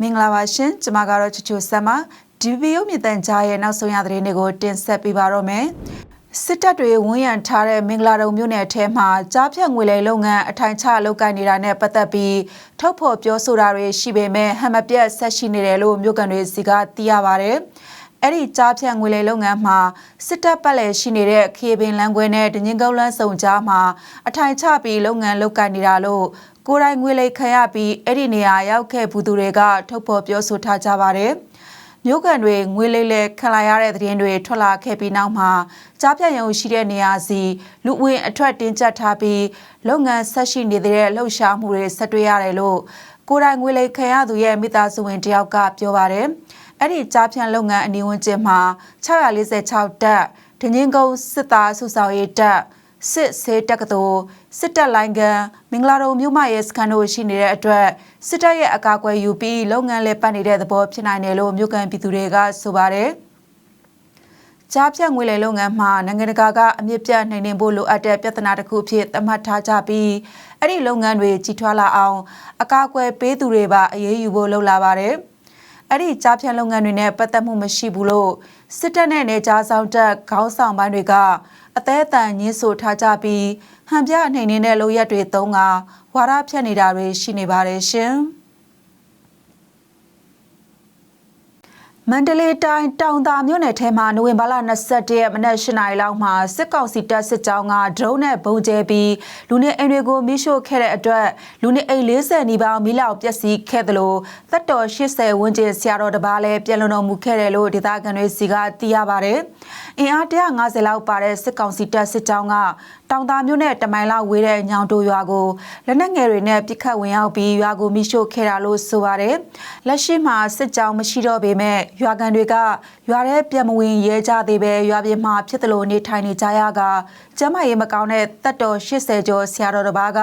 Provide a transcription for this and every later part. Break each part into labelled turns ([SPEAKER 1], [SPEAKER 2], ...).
[SPEAKER 1] မင်္ဂလာပါရှင်ကျွန်မကတော့ချူချူဆမ်ပါဒီဗီဒီယိုမြင့်တန်ကြားရဲ့နောက်ဆုံးရသတင်းတွေကိုတင်ဆက်ပေးပါတော့မယ်စစ်တပ်တွေဝန်ရံထားတဲ့မင်္ဂလာတုံမြို့နယ်ထဲမှာကြားဖြတ်ငွေလိမ်လုပ်ငန်းအထိုင်ချလုပ်ကိုင်နေတာနဲ့ပတ်သက်ပြီးထုတ်ဖော်ပြောဆိုတာတွေရှိပေမဲ့ဟမ်မပြတ်ဆက်ရှိနေတယ်လို့မြို့ကန်တွေစီကသိရပါဗျ။အဲ့ဒီကြားဖြတ်ငွေလိမ်လုပ်ငန်းမှာစစ်တပ်ပတ်လည်ရှိနေတဲ့ခေပင်လမ်းခွဲနဲ့ဒငင်းကုန်းလမ်းစုံကြားမှာအထိုင်ချပြီးလုပ်ငန်းလုပ်ကိုင်နေတာလို့ ကိုယ်တိုင်ငွေလိမ်ခံရပြီးအဲ့ဒီနေရာရောက်ခဲ့ဘူးသူတွေကထုတ်ဖော်ပြောဆိုထားကြပါတယ်။မြို့ကန်တွေငွေလိမ်လဲခံလာရတဲ့သတင်းတွေထွက်လာခဲ့ပြီးနောက်မှာကြားဖြတ်ရုံရှိတဲ့နေရာစီလူဝင်အထွက်တင်းကျပ်ထားပြီးလုပ်ငန်းဆက်ရှိနေတဲ့လှုပ်ရှားမှုတွေဆက်တွေ့ရတယ်လို့ကိုယ်တိုင်ငွေလိမ်ခံရသူရဲ့မိသားစုဝင်တယောက်ကပြောပါတယ်။အဲ့ဒီကြားဖြတ်လုပ်ငန်းအနီးဝန်းကျင်မှာ646တက်ဒင်းင်းကုန်းစစ်သားစုဆောင်ရေးတက် စစ်ဆေးတက္ကသိုလ်စစ်တပ်လိုင်းကန်မင်္ဂလာတုံမြို့မရဲ့စကန်တို့ရှိနေတဲ့အတွက်စစ်တပ်ရဲ့အကာအကွယ်ယူပြီးလုပ်ငန်းလေးပတ်နေတဲ့သဘောဖြစ်နိုင်တယ်လို့မြို့ကန်ပြည်သူတွေကဆိုပါတယ်။ကြားဖြတ်ငွေလေလုပ်ငန်းမှာနိုင်ငံတကာကအမြင့်ပြတ်နိုင်နေဖို့လိုအပ်တဲ့ပြဿနာတစ်ခုဖြစ်သတ်မှတ်ထားကြပြီးအဲ့ဒီလုပ်ငန်းတွေကြီးထွားလာအောင်အကာအကွယ်ပေးသူတွေပါအရေးယူဖို့လုပ်လာပါတယ်။အဲ့ဒီကြားဖြတ်လုပ်ငန်းတွေနဲ့ပတ်သက်မှုမရှိဘူးလို့စစ်တပ်နဲ့နေကြားဆောင်တပ်ခေါင်းဆောင်ပိုင်းတွေက အသေးအတန်ညှင်းဆိုထားကြပြီးဟန်ပြနှိမ်နေတဲ့လိုရက်တွေသုံးကဝါရဖြတ်နေတာတွေရှိနေပါတယ်ရှင်။ မန္တလေးတိုင်းတောင်သာမြို့နယ်ထဲမှာနိုဝင်ဘာလ21ရက်မနက်၈နာရီလောက်မှာစစ်ကောင်စီတပ်စစ်ကြောင်းကဒရုန်းနဲ့ပုံကျဲပြီးလူနေအိမ်တွေကိုမိရှို့ခဲ့တဲ့အတွက်လူနေအိမ်40နီးပါးမိလောက်ပျက်စီးခဲ့သလိုသက်တော်80ဝန်းကျင်ဆရာတော်တစ်ပါးလည်းပြည်လွန်တော်မူခဲ့တယ်လို့ဒေသခံတွေစီကသိရပါဗျ။အင်အား150လောက်ပါတဲ့စစ်ကောင်စီတပ်စစ်ကြောင်းကတောင်သာမြို့နယ်တမိုင်လောက်ဝေးတဲ့ညောင်တိုရွာကိုလက်နက်ငယ်တွေနဲ့ပစ်ခတ်ဝင်ရောက်ပြီးရွာကိုမိရှို့ခဲ့တာလို့ဆိုပါတယ်။လက်ရှိမှာစစ်ကြောင်းမရှိတော့ပေမဲ့ရွာကန်တွေကရွာထဲပြန်မဝင်ရဲကြသေးပဲရွာပြင်မှာဖြစ်သလိုနေထိုင်နေကြရကကျမ်းမာရေးမကောင်းတဲ့တက်တော်80ကျော်ဆရာတော်တစ်ပါးက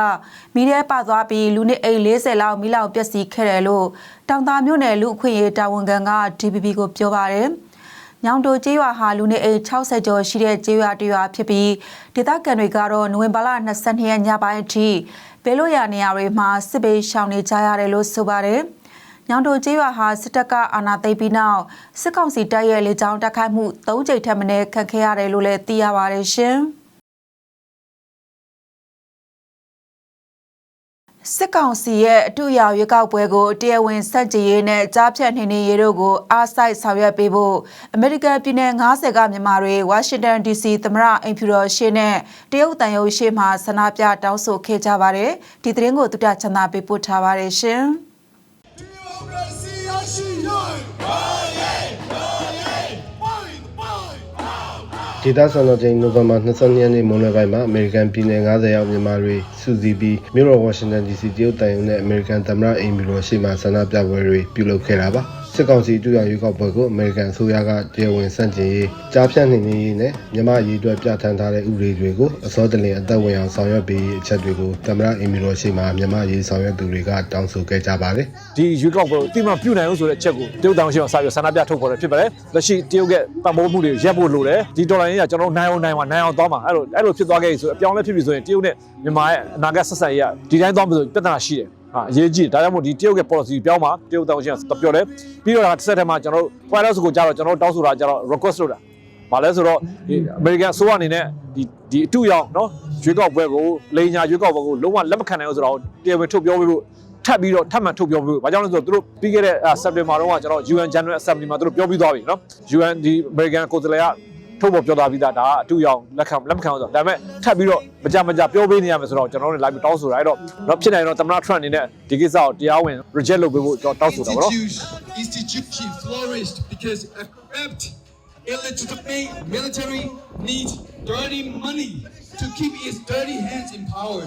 [SPEAKER 1] မိရဲပသွားပြီးလူနစ်အိမ်40လောက်မိလောက်ပျက်စီးခဲ့တယ်လို့တောင်သာမြို့နယ်လူအခွင့်ရေးတာဝန်ခံက DPP ကိုပြောပါတယ်။ညောင်တိုကျေးရွာဟာလူနေအိမ်60ကျော်ရှိတဲ့ကျေးရွာတစ်ရွာဖြစ်ပြီးဒေသခံတွေကတော့နိုဝင်ဘာလ22ရက်ညပိုင်းအထိဘေးလို့ရနေရာတွေမှာစစ်ပေးရှောင်နေကြရတယ်လို့ဆိုပါတယ်။ ညောင်တိုကျေးရွာဟာစစ်တပ်ကအာဏာသိမ်းပြီးနောက်စစ်ကောင်စီတပ်ရဲ့လေကြောင်းတိုက်ခိုက်မှု၃ကြိမ်ထက်မနည်းခံခဲ့ရတယ်လို့လည်းသိရပါတယ်ရှင်။စစ်ကောင်စီရဲ့အတူအရာရွေးကောက်ပွဲကိုတရားဝင်စက်ကြည်ရေးနဲ့ကြားဖြတ်နေနေရေးတို့ကိုအားစိုက်ဆောင်ရွက်ပေးဖို့အမေရိကန်ပြည်နယ်90ကမြန်မာတွေဝါရှင်တန် DC သမရအိမ်ဖြူတော်ရှေ့နဲ့တရုတ်တန်ရုံရှေ့မှာဆန္ဒပြတောင်းဆိုခဲ့ကြပါတယ်ဒီသတင်းကိုတူတချန်သာပေးပို့ထားပါတယ်ရှင်
[SPEAKER 2] Democracy ရရှိရေး။
[SPEAKER 3] ဒေသစံတော်ချိန်နိုဝင်ဘာ22ရက်နေ့မွန်းလွဲပိုင်းမှာအမေရိကန်ပြည်နယ်90ရောက်မြန်မာတွေစုစည်းပြီးမြို့တော်ဝါရှင်တန် DC တရုတ်တန်ယုံနဲ့အမေရိကန်သမ္မတအိမ်ဖြူတော်ရှေ့မှာဆန္ဒပြပွဲတွေပြုလုပ်ခဲ့တာပါ စစ်ကောင်စီတူရရွေးကောက်ပွဲကိုအမေရိကန်အစိုးရကတရားဝင်စန့်ကျင်ရေးကြားဖြတ်နေနေရေးနဲ့မြန်မာရေးအတွက်ပြဋ္ဌာန်းထားတဲ့ဥပဒေတွေကိုအစောတလင်အသက်ဝင်အောင်ဆောင်ရွက်ပေးရေးအချက်တွေကိုသမ္မတအိမ်ဖြူတော်ရှေ့မှာမြန်မာရေးဆောင်ရွက်သူတွေကတောင်းဆိုခဲ့ကြပါတယ်
[SPEAKER 4] ဒီရွေးကောက်ပွဲကိုတိမပြုနိုင်အောင်ဆိုတဲ့အချက်ကိုတရုတ်တောင်ရှိအောင်စာပြဆန္ဒပြထုတ်ပေါ်တယ်ဖြစ်ပါတယ်လက်ရှိတရုတ်ကပတ်မိုးမှုတွေရပ်ဖို့လိုတယ်ဒီဒေါ်လာရင်းကကျွန်တော်တို့နိုင်အောင်နိုင်အောင်နိုင်အောင်သွားမှာအဲ့လိုအဲ့လိုဖြစ်သွားခဲ့ပြီဆိုအပြောင်းလဲဖြစ်ပြီဆိုရင်တရုတ်နဲ့မြန်မာရဲ့အနာဂတ်ဆက်ဆံရေးကဒီတိုင်းသွားမှာဆိုပြဿနာရှိတယ် ဟာအရေးကြီးတယ်ဒါကြောင့်မို့ဒီတရုတ်ရဲ့ policy ပြောင်းမှာတရုတ်တောင်ရှိအောင်ပြောတယ်ပြီးတော့တစ်ဆက်တည်းမှာကျွန်တော်တို့ white house ကိုကြာတော့ကျွန်တော်တို့တောင်းဆိုတာကြာတော့ request လုပ်တာဘာလဲဆိုတော့ဒီအမေရိကန်အစိုးရအနေနဲ့ဒီဒီအတူရောက်နော်ရွေးကောက်ပွဲကိုလိန်ညာရွေးကောက်ပွဲကိုလုံးဝလက်မခံနိုင်ဘူးဆိုတော့တရားဝင်ထုတ်ပြောပေးဖို့ထပ်ပြီးတော့ထပ်မံထုတ်ပြောပေးဖို့ဘာကြောင့်လဲဆိုတော့သူတို့ပြီးခဲ့တဲ့ September တုန်းကကျွန်တော် UN General Assembly မှာသူတို့ပြောပြီးသွားပြီနော် UN ဒီ American ကိုယ်စားလှယ်က ထုတ်ပေါ်ပြောသားပြီးသားဒါကအတူရောက်လက်ခံလက်မခံဘူးဆိုတော့ဒါပေမဲ့ထပ်ပြီးတော့မကြမကြပြောပေးနေရမယ်ဆိုတော့ကျွန်တော်တို့လည်းလိုက်ပြီးတောင်းဆိုတာအဲ့တော့တော့ဖြစ်နိုင်တော့သမ္မတ Trump အနေနဲ့ဒီကိစ္စကိုတရားဝင် reject လုပ်ပေးဖို့ကျွန်တော်တောင်းဆိုတာပေါ့နော်
[SPEAKER 2] Institution, institution flourished because a corrupt, illegitimate military needs dirty money to keep its dirty hands in power.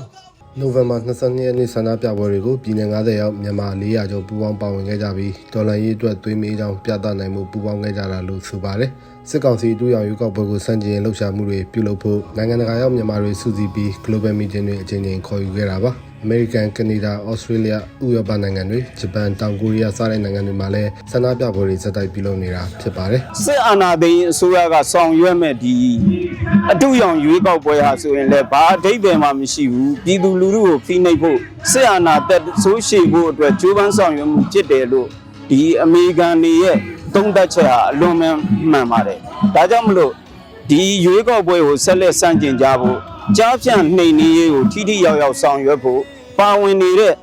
[SPEAKER 3] နိုဝင်ဘာ22ရက်နေ့ဆန္ဒပြပွဲတွေကိုပြည်내90ရောက်မြန်မာ400ကျော်ပူးပေါင်းပါဝင်ခဲ့ကြပြီးဒေါ်လာရေးအတွက်သွေးမေးကြောင်းပြသနိုင်မှုပူးပေါင်းခဲ့ကြတာလို့ဆိုပါတယ်စစ်ကောင်စီတူရောင်ရွေးကောက်ပွဲကိုစန့်ကျင်လှုပ်ရှားမှုတွေပြုလုပ်ဖို့နိုင်ငံတကာရောက်မြန်မာတွေစုစည်းပြီး Global Meeting တွေအကြိမ်ကြိမ်ခေါ်ယူခဲ့တာပါ အမေရိကန်ကနေဒါဩစတြေးလျဥရောပနိုင်ငံတွေဂျပန်တောင်ကိုရီးယားစတဲ့နိုင်ငံတွေမှာလည်းဆန္ဒပြပွဲတွေစက်တိုက်ပြုလုပ်နေတာဖြစ်ပါတယ်
[SPEAKER 5] စစ်အာဏာသိမ်းအစိုးရကဆောင်ရွက်မဲ့ဒီအတူရောင်ရွေးကောက်ပွဲဟာဆိုရင်လည်းဘာအဓိပ္ပာယ်မှမရှိဘူးပြည်သူလူထုကိုဖိနှိပ်ဖို့စစ်အာဏာသက်ဆိုးရှည်ဖို့အတွက်ကြိုးပမ်းဆောင်ရွက်မှုဖြစ်တယ်လို့ဒီအမေရိကန်တွေရဲ့သုံးသပ်ချက်ဟာအလွန်မှန်မှန်ပါတယ်ဒါကြောင့်မလို့ဒီရွေးကောက်ပွဲကိုဆက်လက်စန့်ကျင်ကြဖို့ ကြားဖြန့်နှိမ်နင်းရေးကိုထိထိရောက်ရောက်ဆောင်ရွက်ဖို့ပါဝင်နေတဲ့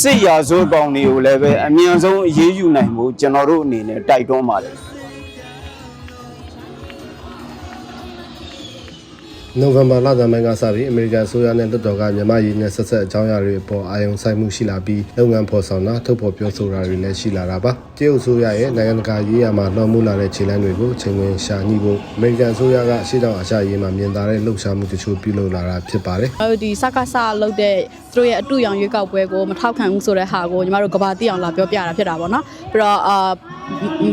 [SPEAKER 5] စစ်ရာဇဝတ်ကောင်တွေကိုလည်းပဲအမြန်ဆုံးအရေးယူနိုင်ဖို့ကျွန်တော်တို့အနေနဲ့တိုက်တွန်းပါတယ်
[SPEAKER 3] နိုဝင်ဘာလဆန်းပိုင်းကစပြီးအမေရိကန်ဆိုရနဲ့လွှတ်တော်ကမြန်မာရည်နဲ့ဆက်ဆက်အကြောင်းအရာတွေအပေါ်အာရုံစိုက်မှုရှိလာပြီးလုပ်ငန်းဖော်ဆောင်တာထုတ်ဖော်ပြောဆိုတာတွေလည်းရှိလာတာပါတရုတ်ဆိုရရဲ့နိုင်ငံတကာရေးရာမှာလွှမ်းမိုးလာတဲ့ခြေလှမ်းတွေကိုချိန်ဝင်ရှာညှိဖို့အမေရိကန်ဆိုရကရှေ့တောင်အာရှရေးမှာမြင်သာတဲ့လှုပ်ရှားမှုတချို့ပြုလုပ်လာတာဖြစ်ပါတယ်
[SPEAKER 6] ကျွန်တော်တို့ဒီစကားစလုပ်တဲ့သူတို့ရဲ့အတူရောင်ရွေးကောက်ပွဲကိုမထောက်ခံဘူးဆိုတဲ့ဟာကိုညီမတို့ကဘာတိအောင်လာပြောပြတာဖြစ်တာပေါ့နော်ပြီးတော့အာ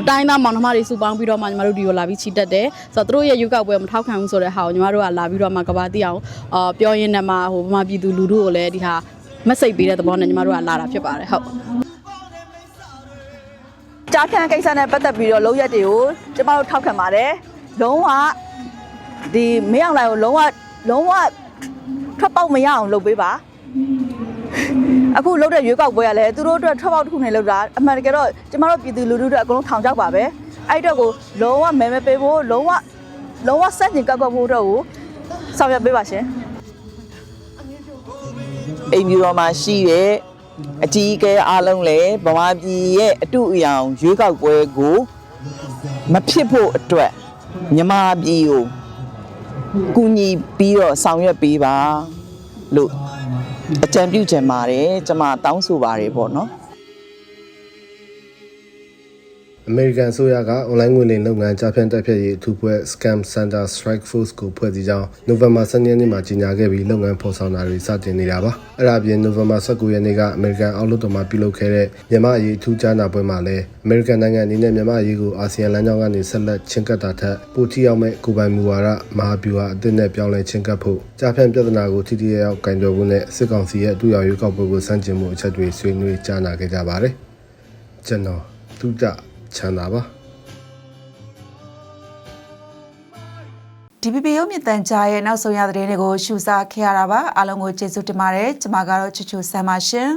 [SPEAKER 6] တိုင်းသားမောင်နှမတွေစုပေါင်းပြီးတော့မှညီမတို့ဒီကိုလာပြီးချီတက်တယ်ဆိုတော့သူတို့ရဲ့ရွေးကောက်ပွဲကိုမထောက်ခံဘူးဆိုတဲ့ဟာကိုညီမတို့ကလာပြီးတော့မှကဘာတိအောင်အာပြောရင်းနဲ့မှဟိုဗမာပြည်သူလူထုကိုလည်းဒီဟာမက်ဆေ့ပေးတဲ့သဘောနဲ့ညီမတို့ကလာတာဖြစ်ပါတယ်ဟုတ်
[SPEAKER 7] ကြားဖြန့်ကိစ္စနဲ့ပတ်သက်ပြီးတော့လုံရက်တွေကိုကျမတို့ထောက်ခံပါတယ်လုံးဝဒီမင်းအောင်လိုင်ကိုလုံးဝလုံးဝထွက်ပေါက်မရအောင်လုပ်ပေးပါအခုလုပ်တဲ့ရွေးကောက်ပွဲကလည်းသူတို့အတွက်ထွက်ပေါက်တစ်ခုနဲ့လုပ်တာအမှန်တကယ်တော့ကျမတို့ပြည်သူလူထုတွေအကုန်လုံးထောင်ချောက်ပါပဲအဲ့တော့ကိုလုံးဝမဲမဲပေးဖို့လုံးဝလုံးဝစက်ကျင်ကောက်ကွက်ဖို့အတွက်ကို ဆောင်ရွက်ပေးပါရှင်
[SPEAKER 8] အိမ်ပြူတော်မှာရှိတဲ့အကြီးအကဲအားလုံးလည်းဗမာပြည်ရဲ့အတူအယောင်ရွေးကောက်ပွဲကိုမဖြစ်ဖို့အတွက်မြန်မာပြည်ကိုကူညီပြီးတော့ဆောင်ရွက်ပေးပါလို့အကြံပြုချင်ပါတယ်ကျွန်မတောင်းဆိုပါတယ်ပေါ့နော်
[SPEAKER 3] အမေရိကန်ဆိုရကအွန်လိုင်းငွေလိမ်လုပ်ငန်းကြားဖြန့်တက်ဖြတ်ရေးအထူးပွဲ Scam Center Strike Force ကိုဖွဲ့စည်းကြောင်းနိုဝင်ဘာ12ရက်နေ့မှာကြေညာခဲ့ပြီးလုပ်ငန်းဖော်ဆောင်တာတွေစတင်နေတာပါအဲ့ဒါအပြင်နိုဝင်ဘာ19ရက်နေ့ကအမေရိကန်အောက်လွှတ်တော်မှာပြုလုပ်ခဲ့တဲ့မြန်မာအရေးအထူးကြားနာပွဲမှာလည်းအမေရိကန်နိုင်ငံအနေနဲ့မြန်မာအရေးကိုအာဆီယံလမ်းကြောင်းကနေဆက်လက်ချင်းကပ်တာထက်ပိုထိရောက်မဲ့ကိုယ်ပိုင်မူဝါဒမဟာဗျူဟာအသစ်နဲ့ပြောင်းလဲချင်းကပ်ဖို့ကြားဖြန့်ပြဿနာကိုထိထိရောက်ရောက်ကင်တွယ်ဖို့နဲ့စစ်ကောင်စီရဲ့အတူရောက်ရွေးကောက်ပွဲကိုစန့်ကျင်မှုအချက်တွေဆွေးနွေးကြားနာခဲ့ကြပါတယ်ကျွန်တော်သူတ ချမ်းသာပါ
[SPEAKER 1] DPP ရုပ်မြင့်တန်ကြားရဲ့နောက်ဆုံးရသတင်းတွေကိုရှုစားခဲ့ရတာပါအားလုံးကိုကျေးဇူးတင်ပါတယ်ကျွန်မကတော့ချူချူဆမ်ပါရှင်